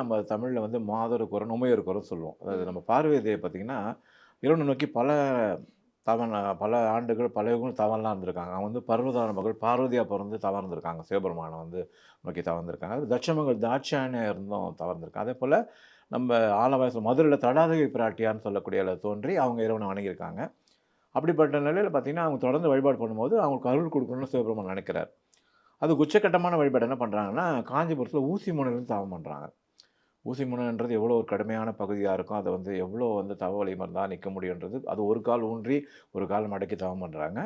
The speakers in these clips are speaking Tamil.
நம்ம தமிழில் வந்து மாதொரு குறை உமையொரு குறை சொல்லுவோம். அதாவது நம்ம பார்வதியை பார்த்தீங்கன்னா இறைவனை நோக்கி பல தவன் பல ஆண்டுகள் பல யுகங்கள் தவன்லாம் இருந்திருக்காங்க. அவங்க வந்து பர்வதான மகள் பார்வதியாக பிறந்து தவறந்துருக்காங்க சிவபெருமானை வந்து நோக்கி தவறந்திருக்காங்க அது தட்சமகள் தாட்சாயணியாக இருந்தும் தவறந்திருக்காங்க அதே போல் நம்ம ஆலவாயசம் மதுரையில் தடாதகை பிராட்டியான்னு சொல்லக்கூடிய இடத்துல தோன்றி அவங்க இறைவனை வணங்கியிருக்காங்க. அப்படிப்பட்ட நிலையில் பார்த்தீங்கன்னா அவங்க தொடர்ந்து வழிபாடு பண்ணும்போது அவங்களுக்கு அருள் கொடுக்கணும்னு சிவபெருமான் நினைக்கிறார். அது உச்சக்கட்டமான வழிபாடு என்ன பண்ணுறாங்கன்னா காஞ்சிபுரத்தில் ஊசி முனையிலிருந்து தவம் பண்ணுறாங்க ஊசி முனைன்றது எவ்வளோ ஒரு கடுமையான பகுதியாக இருக்கும். அதை வந்து எவ்வளோ வந்து தவ வலிமை இருந்தால் நிற்க முடியுன்றது அது ஒரு கால் ஊன்றி ஒரு கால் மடக்கி தவம் பண்ணுறாங்க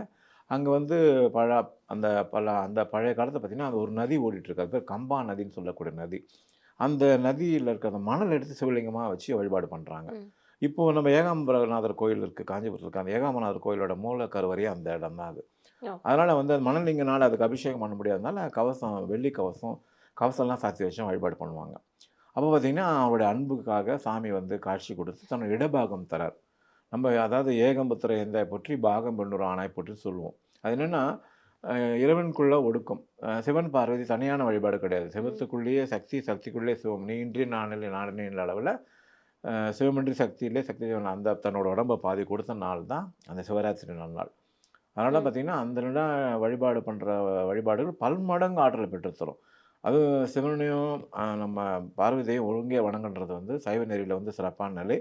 அங்கே வந்து பழ அந்த பல அந்த பழைய காலத்தை பார்த்திங்கன்னா அது ஒரு நதி ஓடிட்டுருக்கு. அது பேர் கம்பா நதின்னு சொல்லக்கூடிய நதி. அந்த நதியில் இருக்கிற அந்த மணல் எடுத்து சிவலிங்கமாக வச்சு வழிபாடு பண்ணுறாங்க. இப்போது நம்ம ஏகாம்பரநாதர் கோயில் இருக்குது காஞ்சிபுரத்தில் இருக்குது அந்த ஏகாம்பரநாதர் கோயிலோட மூல கருவறையே அந்த இடம் தான் அது. அதனால் வந்து அது மணலிங்கனால அதுக்கு அபிஷேகம் பண்ண முடியாதனால கவசம் வெள்ளி கவசம் கவசம்லாம் சாத்தி வச்சும் வழிபாடு பண்ணுவாங்க. அப்போ பார்த்தீங்கன்னா அவருடைய அன்புக்காக சாமி வந்து காட்சி கொடுத்து தன்னோட இடபாகம் தரார். நம்ம அதாவது ஏகம்புத்திர எந்தாய் போற்றி பாகம் பெண்ணூர் ஆணாய் போற்றி சொல்லுவோம். அது என்னென்னா இறைவனுக்குள்ள ஒடுக்கம். சிவன் பார்வதி தனியான வழிபாடு கிடையாது. சிவத்துக்குள்ளேயே சக்தி சக்திக்குள்ளே சிவம். நீ இன்றி நானில் நாடின அளவில் சிவமின்றி சக்தியிலே சக்தி சிவன் அந்த தன்னோட உடம்பை பாதி கொடுத்த நாள் தான் அந்த சிவராத்திரி நன்னாள் அதனால். பார்த்தீங்கன்னா அந்த நாள் வழிபாடு பண்ணுற வழிபாடுகள் பல்மடங்கு ஆற்றலை பெற்றுத்தரும். அது சிவனையும் நம்ம பார்வதியையும் ஒழுங்கே வணங்குன்றது வந்து சைவ நெறியில் வந்து சிறப்பான நிலை.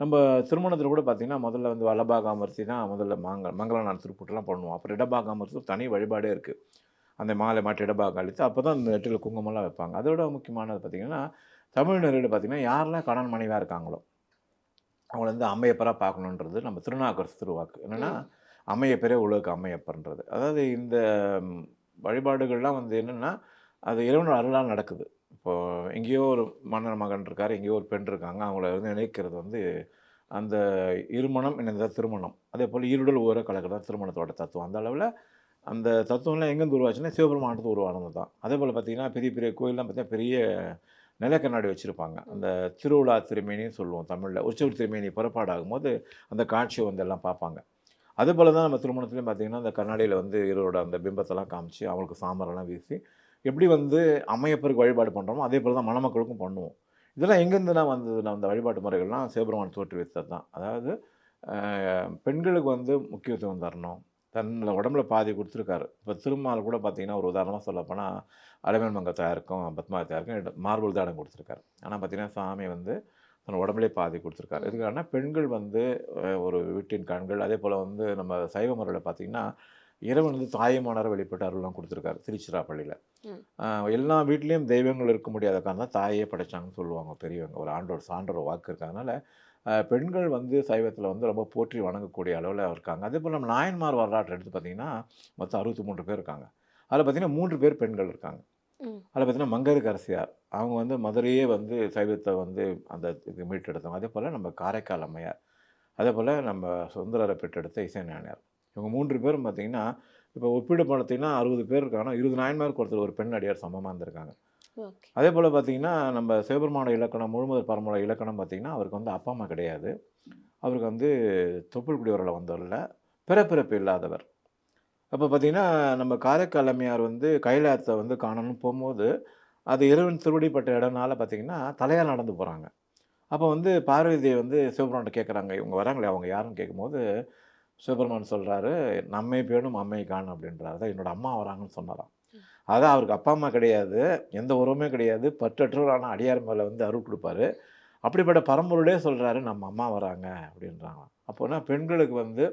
நம்ம திருமணத்தில் கூட பார்த்தீங்கன்னா முதல்ல வந்து வலபாகாமரிசி தான் முதல்ல மாங்க மங்களநாள் திருப்பூட்டெல்லாம் பண்ணுவோம். அப்புறம் இடபாகாமரிசி தனி வழிபாடே இருக்குது அந்த மாலை மாட்டு இடபாகம் அழித்து அப்போ தான் அந்த நெற்றில் குங்குமம்லாம் வைப்பாங்க. அதோட முக்கியமானது பார்த்திங்கன்னா தமிழ் நெறியில் பார்த்திங்கன்னா யாரெல்லாம் கடன் மனைவியாக இருக்காங்களோ அவங்கள வந்து அம்மையப்பராக பார்க்கணுன்றது நம்ம திருநாக்கரசு திருவாக்கு. என்னென்னா அம்மையப்பரே உலக அம்மையப்பர்ன்றது. அதாவது இந்த வழிபாடுகள்லாம் வந்து என்னென்னா அது இறைவன் அருளாக நடக்குது. இப்போ எங்கேயோ ஒரு மன்னர் மகன் இருக்கார் எங்கேயோ ஒரு பெண் இருக்காங்க அவங்கள வந்து இணைக்கிறது வந்து அந்த இருமணம் இணைந்த திருமணம். அதே போல் இருடல் ஊர கலக்கிறதா திருமணத்தோட தத்துவம். அந்த அளவில் அந்த தத்துவம்லாம் எங்கேருந்து உருவாச்சுன்னா சிவபெருமானத்து உருவானது தான். அதே போல் பார்த்திங்கன்னா பெரிய பெரிய கோயிலெலாம் பார்த்தீங்கன்னா பெரிய நிலக்கண்ணாடி வச்சுருப்பாங்க. அந்த திருவிழா திருமேனின்னு சொல்லுவோம் தமிழில். உற்சவர் திருமேனி புறப்பாடாகும் போது அந்த காட்சியை வந்து எல்லாம் பார்ப்பாங்க. அதே போல் தான் நம்ம திருமணத்துலேயும் பார்த்திங்கன்னா அந்த கண்ணாடியில் வந்து இருவரோட அந்த பிம்பத்தெல்லாம் காமிச்சு அவங்களுக்கு சாம்பரெல்லாம் வீசி எப்படி வந்து அம்மையப்பருக்கு வழிபாடு பண்ணுறோமோ அதே போல் தான் மணமக்களுக்கும் பண்ணுவோம். இதெல்லாம் எங்கேருந்துனா வந்ததுன்னா அந்த வழிபாட்டு முறைகள்லாம் சிவபெருமான் தோற்றுவித்தது தான். அதாவது பெண்களுக்கு வந்து முக்கியத்துவம் தரணும். தன்னில் உடம்புல பாதி கொடுத்துருக்காரு. இப்போ திருமால் கூட பார்த்தீங்கன்னா ஒரு உதாரணமாக சொல்லப்போனால் அலமேல் மங்கத்தாருக்கும் பத்மாவத்தாருக்கும் இட- மார்பல் தானம் கொடுத்துருக்காரு. ஆனால் பார்த்தீங்கன்னா சாமி வந்து தன் உடம்புலே பாதி கொடுத்துருக்காரு. இதுக்கான பெண்கள் வந்து ஒரு வீட்டின் கண்கள் அதே போல் வந்து நம்ம சைவ முறையில் பார்த்தீங்கன்னா இறைவன் வந்து தாயமானரை வெளிப்பட்டு அருள்லாம் கொடுத்துருக்காரு திருச்சிராப்பள்ளியில். எல்லா வீட்லேயும் தெய்வங்கள் இருக்க முடியாத காரணம் தாயே படைச்சாங்கன்னு சொல்லுவாங்க பெரியவங்க. ஒரு ஆண்டோர் சான்றோர் வாக்கு இருக்கு அதனால அஹ், பெண்கள் வந்து சைவத்தில் வந்து ரொம்ப போற்றி வணங்கக்கூடிய அளவில் இருக்காங்க. அதே போல் நம்ம நாயன்மார் வரலாற்றை எடுத்து பார்த்தீங்கன்னா மொத்தம் அறுபத்தி மூன்று பேர் இருக்காங்க. அதில் பார்த்தீங்கன்னா மூன்று பேர் பெண்கள் இருக்காங்க. அதில் பார்த்தீங்கன்னா மங்கருக்கு அவங்க வந்து மதுரையே வந்து சைவத்தை வந்து அந்த இது மீட்டெடுத்தவங்க. அதே போல் நம்ம காரைக்கால் அம்மையார். அதே போல் நம்ம சுந்தரரை பெற்றெடுத்த இசை நாயனார் இவங்க மூன்று பேரும் பார்த்தீங்கன்னா இப்போ ஒப்பீடு பார்த்தீங்கன்னா அறுபது பேர் இருக்காங்கன்னா இருபது நாயன்மாருக்கு ஒருத்தர் ஒரு பெண் அடியார் சமமாக இருந்திருக்காங்க. அதே போல் பார்த்தீங்கன்னா நம்ம சிவபெருமானோட இலக்கணம் முழுமுதல் பரமோட இலக்கணம் பார்த்தீங்கன்னா அவருக்கு வந்து அப்பா அம்மா கிடையாது. அவருக்கு வந்து தொப்புள் குடியோரில் வந்தவரில் பிறப்பிறப்பு இல்லாதவர். அப்போ பார்த்தீங்கன்னா நம்ம காரைக்கால் அம்மையார் வந்து கைலாயத்தை வந்து காணணும்னு போகும்போது அது இறைவன் திருவடிப்பட்ட இடம்னால பார்த்தீங்கன்னா தலையால் நடந்து போகிறாங்க அப்போ வந்து பார்வதி வந்து சிவபெருமான்ட்ட கேட்குறாங்க இவங்க வராங்களே அவங்க யாருன்னு கேட்கும்போது சிவபெருமான் சொல்கிறாரு நம்மை பேணும் அம்மை காணும் அப்படின்றாரு. அதான் என்னோட அம்மா வராங்கன்னு சொன்னாராம். அதான் அவருக்கு அப்பா அம்மா கிடையாது எந்த உறவுமே கிடையாது பற்றற்றோரான அடியார் மேலே வந்து அருள் கொடுப்பாரு. அப்படிப்பட்ட பரம்பொருளே சொல்கிறாரு நம்ம அம்மா வராங்க அப்படின்றாங்க அப்போனா பெண்களுக்கு வந்து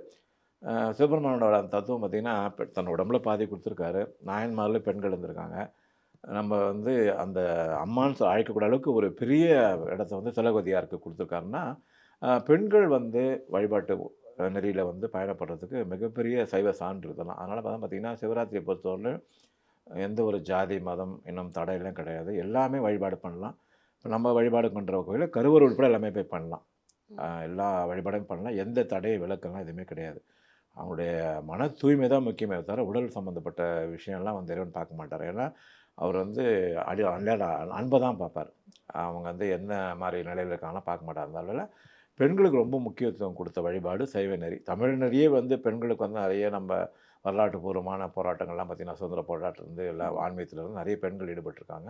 சிவபெருமானோட அந்த தத்துவம் பார்த்திங்கன்னா தன் உடம்புல பாதி கொடுத்துருக்காரு. நாயன்மாரில் பெண்கள் இருந்திருக்காங்க. நம்ம வந்து அந்த அம்மான்னு அழைக்கக்கூடிய அளவுக்கு ஒரு பெரிய இடத்த வந்து திலகவதியாருக்கு கொடுத்துருக்காருன்னா பெண்கள் வந்து வழிபாட்டு நெறியில் வந்து பயணப்படுறதுக்கு மிகப்பெரிய சைவ சான்று இதெல்லாம். அதனால் பார்த்தா பார்த்திங்கன்னா சிவராத்திரியை பொறுத்தவரையிலும் எந்த ஒரு ஜாதி மதம் இன்னும் தடையெல்லாம் கிடையாது. எல்லாமே வழிபாடு பண்ணலாம். இப்போ நம்ம வழிபாடு பண்ணுற கோயிலில் கருவறை உட்பட எல்லாமே போய் பண்ணலாம். எல்லா வழிபாடும் பண்ணலாம். எந்த தடையை விளக்கெல்லாம் எதுவுமே கிடையாது. அவங்களுடைய மன தூய்மை தான் முக்கியமே தவிர உடல் சம்மந்தப்பட்ட விஷயம்லாம் வந்து இறைவன் பார்க்க மாட்டார். ஏன்னா அவர் வந்து அடி அன்பை தான் பார்ப்பார். அவங்க வந்து என்ன மாதிரி நிலையில் இருக்காங்கலாம் பார்க்க மாட்டார். அந்த அளவில் பெண்களுக்கு ரொம்ப முக்கியத்துவம் கொடுத்த வழிபாடு சைவ நெறி. தமிழ் நெறியே வந்து பெண்களுக்கு வந்து நிறைய நம்ம வரலாற்று பூர்வமான போராட்டங்கள்லாம் பார்த்திங்கன்னா சுதந்திர போராட்டம் இருந்து எல்லா ஆன்மீகத்துல இருந்து நிறைய பெண்கள் ஈடுபட்டிருக்காங்க.